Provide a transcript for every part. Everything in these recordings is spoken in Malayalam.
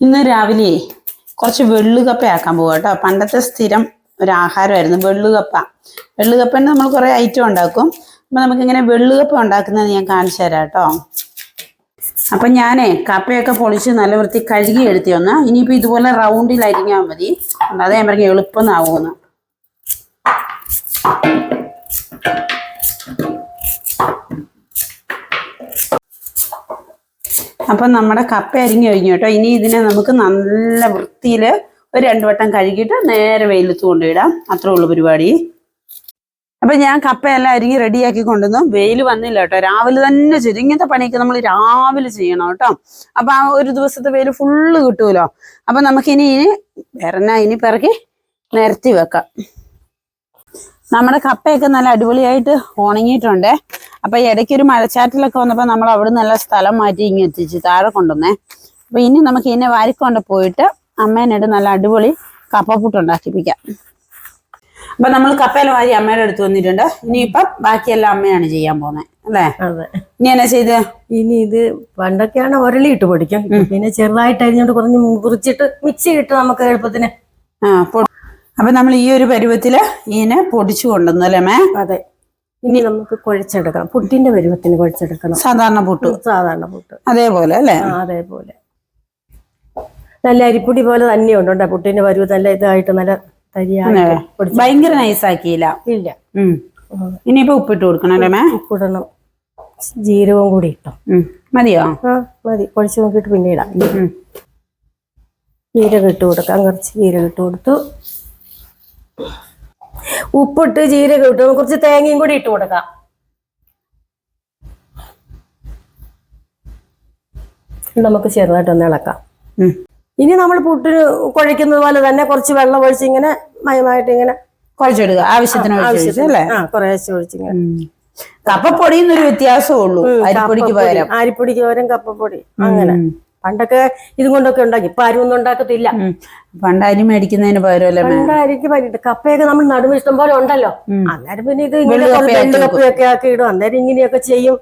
ഇന്ന് രാവിലെ കുറച്ച് വെള്ളുകപ്പ ആക്കാൻ പോവാ കേട്ടോ. പണ്ടത്തെ സ്ഥിരം ഒരു ആഹാരമായിരുന്നു വെള്ളുകപ്പ. വെള്ളുകപ്പന്ന് നമ്മൾ കുറേ ഐറ്റം ഉണ്ടാക്കും. അപ്പം നമുക്കിങ്ങനെ വെള്ളുകപ്പ ഉണ്ടാക്കുന്നത് ഞാൻ കാണിച്ചു തരാം കേട്ടോ. അപ്പം ഞാനേ കപ്പയൊക്കെ പൊളിച്ച് നല്ല വൃത്തി കഴുകി എടുത്തി ഒന്ന് ഇനിയിപ്പോൾ ഇതുപോലെ റൗണ്ടിൽ അരിഞ്ഞാൽ മതി. ഞാൻ പറഞ്ഞ എളുപ്പം ആവുമെന്ന് അപ്പം നമ്മുടെ കപ്പ അരിഞ്ഞു കഴിഞ്ഞു കേട്ടോ. ഇനി ഇതിനെ നമുക്ക് നല്ല വൃത്തിയിൽ ഒരു രണ്ടു വട്ടം കഴുകിയിട്ട് നേരെ വെയിലത്ത് കൊണ്ടുവിടാം. അത്രേ ഉള്ളൂ പരിപാടി. അപ്പൊ ഞാൻ കപ്പയെല്ലാം അരിഞ്ഞ് റെഡിയാക്കി കൊണ്ടുവന്നു. വെയിൽ വന്നില്ല കേട്ടോ. രാവിലെ തന്നെ ചെയ്തു. ഇങ്ങനത്തെ പണിയൊക്കെ നമ്മൾ രാവിലെ ചെയ്യണം കേട്ടോ. അപ്പൊ ആ ഒരു ദിവസത്തെ വെയിൽ ഫുള്ള് കിട്ടുമല്ലോ. അപ്പൊ നമുക്കിനി ഇനി വേറെ ഇനി പിറക്കി നിരത്തി വെക്കാം. നമ്മുടെ കപ്പയൊക്കെ നല്ല അടിപൊളിയായിട്ട് ഉണങ്ങിയിട്ടുണ്ട്. അപ്പൊ ഇടയ്ക്ക് ഒരു മഴച്ചാറ്റിലൊക്കെ വന്നപ്പോൾ നമ്മൾ അവിടെ നല്ല സ്ഥലം മാറ്റി ഇങ്ങ് എത്തിച്ച് താഴെ കൊണ്ടുവന്നേ. അപ്പൊ ഇനി നമുക്ക് ഇതിനെ വാരിക്കൊണ്ട് പോയിട്ട് അമ്മേനോട് നല്ല അടിപൊളി കപ്പപ്പുട്ട് ഉണ്ടാക്കിപ്പിക്കാം. അപ്പൊ നമ്മൾ കപ്പയിൽ വാരി അമ്മയുടെ അടുത്ത് വന്നിട്ടുണ്ട്. ഇനിയിപ്പം ബാക്കിയെല്ലാം അമ്മയാണ് ചെയ്യാൻ പോകുന്നത് അല്ലേ? അതെ. ഇനി എന്നാ ചെയ്ത്? ഇനി ഇത് പണ്ടൊക്കെയാണ് ഉരളിയിട്ട് പൊടിക്കും പിന്നെ ചെറുതായിട്ട് അരിഞ്ഞോണ്ട് കുറഞ്ഞ് മുറിച്ചിട്ട് മിക്സി ഇട്ട് നമുക്ക് എളുപ്പത്തിന് ആ അപ്പൊ നമ്മൾ ഈ ഒരു പരുവത്തിൽ ഇതിനെ പൊടിച്ചു കൊണ്ടുവന്നു അല്ലേ മേ? അതെ. ഇനി നമുക്ക് കുഴച്ചെടുക്കണം. പുട്ടിന്റെ പരുവത്തിന് കുഴച്ചെടുക്കണം. സാധാരണ പുട്ട്. സാധാരണ പുട്ട്. അതേപോലെ അല്ലേ? അതേപോലെ. നല്ല അരിപ്പൊടി പോലെ തന്നെയുണ്ട് ഉണ്ടോ പുട്ടിന്റെ പരുവം നല്ല ഇതായിട്ട് നല്ല തരിയായിട്ട് ഭയങ്കര നൈസാക്കിയില്ല. ഇല്ല. ഇനിയിപ്പോ ഉപ്പിട്ട് കൊടുക്കണം അല്ലേ മേ? ഉപ്പിടണം. ജീരകവും കൂടി ഇട്ടോ. മതിയോ? ആ മതി. കുഴച്ച് നോക്കിയിട്ട് പിന്നെ ഇടാം. ജീരകം ഇട്ട് കൊടുക്കാം. കുറച്ച് ജീരകം ഇട്ട് കൊടുത്തു. ഉപ്പിട്ട് ജീരകം ഇട്ടു കുറച്ച് തേങ്ങയും കൂടി ഇട്ട് കൊടുക്കാം. നമുക്ക് ചെറുതായിട്ടൊന്ന് ഇളക്കാം. ഇനി നമ്മൾ പുട്ടിന് കുഴയ്ക്കുന്നത് പോലെ തന്നെ കുറച്ച് വെള്ളം ഒഴിച്ച് ഇങ്ങനെ മയമായിട്ട് ഇങ്ങനെ കുഴച്ചെടുക്കുക ആവശ്യത്തിന് കുറേശ്ശെ ഒഴിച്ചിങ്ങനെ. കപ്പപ്പൊടിന്നൊരു വ്യത്യാസമേ ഉള്ളൂ. അരിപ്പൊടിക്ക് പകരം. അരിപ്പൊടിക്ക് പകരം കപ്പപ്പൊടി. അങ്ങനെ. പണ്ടൊക്കെ ഇതും കൊണ്ടൊക്കെ ഉണ്ടാക്കി. ഇപ്പൊ ആരും ഒന്നും ഉണ്ടാക്കത്തില്ല. പണ്ട് അരി മേടിക്കുന്നതിന് പകരം പണ്ട് അരിക്ക് പറ്റിട്ട് കപ്പയൊക്കെ നമ്മൾ നടുവ് ഇഷ്ടം പോലെ ഉണ്ടല്ലോ. അന്നേരം പിന്നെ ഇത് ഇങ്ങനെ കപ്പയൊക്കെ ആക്കി ഇടും. അന്നേരം ഇങ്ങനെയൊക്കെ ചെയ്യും.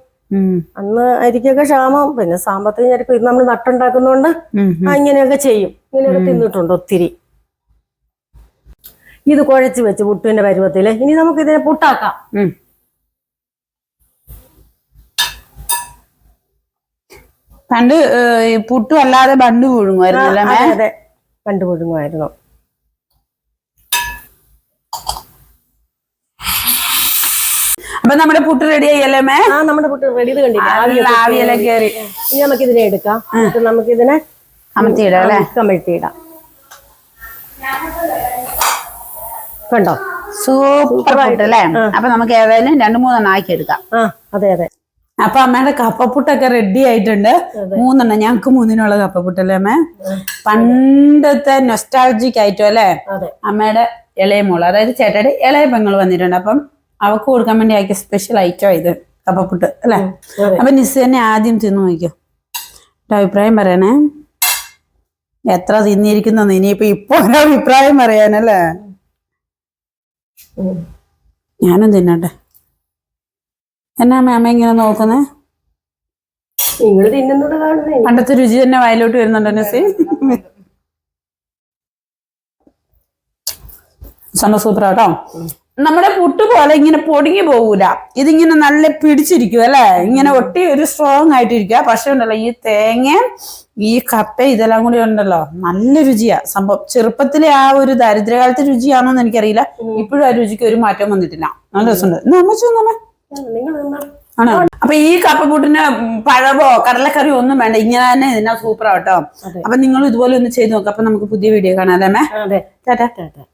അന്ന് അരിക്കൊക്കെ ക്ഷാമം. പിന്നെ സാമ്പത്തിക ഞെരുക്കം ഇത് നമ്മൾ നട്ടുണ്ടാക്കുന്നോണ്ട് അങ്ങനെയൊക്കെ ഇങ്ങനെയൊക്കെ ചെയ്യും. ഇങ്ങനെയൊക്കെ തിന്നിട്ടുണ്ട് ഒത്തിരി. ഇത് കുഴച്ച് വെച്ച് പുട്ടുവിന്റെ പരുവത്തിൽ. ഇനി നമുക്ക് ഇതിനെ പുട്ടാക്കാം. പണ്ട് പുട്ടും അല്ലാതെ ബണ്ട് പുഴുങ്ങുമായിരുന്നു അതെ കണ്ടു പുഴുങ്ങുമായിരുന്നു. അപ്പൊ നമ്മുടെ പുട്ട് റെഡി അല്ലേ മേ? ആ നമ്മുടെ പുട്ട് റെഡി ഇത് കണ്ടില്ലേ? ആവിയെല്ലാം കയറി. ഇനി നമുക്ക് ഇതിനെ എടുക്കാം നമുക്ക് ഇതിനെ അമർത്തിയിടാം അല്ലേ? കമഴ്ത്തിയിടാം കണ്ടോ? സൂപ്പർ പുട്ട് അല്ലേ? അപ്പൊ നമുക്ക് ഏതായാലും രണ്ടു മൂന്നെണ്ണം ആക്കി എടുക്കാം അതെ അതെ. അപ്പൊ അമ്മയുടെ കപ്പപ്പുട്ടൊക്കെ റെഡി ആയിട്ടുണ്ട്. മൂന്നെണ്ണം. ഞങ്ങക്ക് മൂന്നിനുള്ള കപ്പപ്പുട്ടല്ലേ അമ്മ? പണ്ടത്തെ നൊസ്റ്റാൾജിക് ആയിട്ടോ അല്ലേ? അമ്മയുടെ ഇളയ മോൾ അതായത് ചേട്ടയുടെ ഇളയ പെങ്ങൾ വന്നിട്ടുണ്ട്. അപ്പം അവക്ക് കൊടുക്കാൻ വേണ്ടി ആക്കിയ സ്പെഷ്യൽ ഐറ്റം ഇത് കപ്പപ്പുട്ട് അല്ലേ. അപ്പൊ നിസ് തന്നെ ആദ്യം തിന്നു നോക്കിയോ അഭിപ്രായം പറയണേ. എത്ര തിന്നിരിക്കുന്ന ഇനിയിപ്പോ ഇപ്പൊ അഭിപ്രായം പറയാനല്ലേ. ഞാനും തിന്നട്ടെ. എന്നാ മാമ ഇങ്ങനെ നോക്കുന്നേ? നിങ്ങൾ തിന്നുന്നത് കാണുന്നേ. പണ്ടത്തെ രുചി തന്നെ വയലോട്ട് വരുന്നുണ്ടോ നസി? സംഭവം സൂപ്പർ കേട്ടോ. നമ്മുടെ പുട്ട് പോലെ ഇങ്ങനെ പൊടിഞ്ഞു പോകൂല ഇതിങ്ങനെ നല്ല പിടിച്ചിരിക്കും അല്ലെ? ഇങ്ങനെ ഒട്ടി ഒരു സ്ട്രോങ് ആയിട്ടിരിക്കുക. പക്ഷെ ഉണ്ടല്ലോ ഈ തേങ്ങ ഈ കപ്പ ഇതെല്ലാം കൂടി ഉണ്ടല്ലോ. നല്ല രുചിയാ. സംഭവം ചെറുപ്പത്തിലെ ആ ഒരു ദാരിദ്ര്യകാലത്തെ രുചിയാണോന്ന് എനിക്കറിയില്ല. ഇപ്പോഴും ആ രുചിക്ക് ഒരു മാറ്റം വന്നിട്ടില്ല. നല്ല രസമുണ്ട്. എന്നാ തിന്നോ ആണോ? അപ്പൊ ഈ കപ്പപ്പൂട്ടിന് പഴവോ കടലക്കറിയോ ഒന്നും വേണ്ട. ഇങ്ങനെ തന്നെ ഇതിനാ അതെ. അപ്പൊ നിങ്ങൾ ഇതുപോലെ ഒന്ന് ചെയ്ത് നോക്കാം. അപ്പൊ നമുക്ക് പുതിയ വീഡിയോ കാണാം. അല്ലേ മേ? ടാറ്റാ.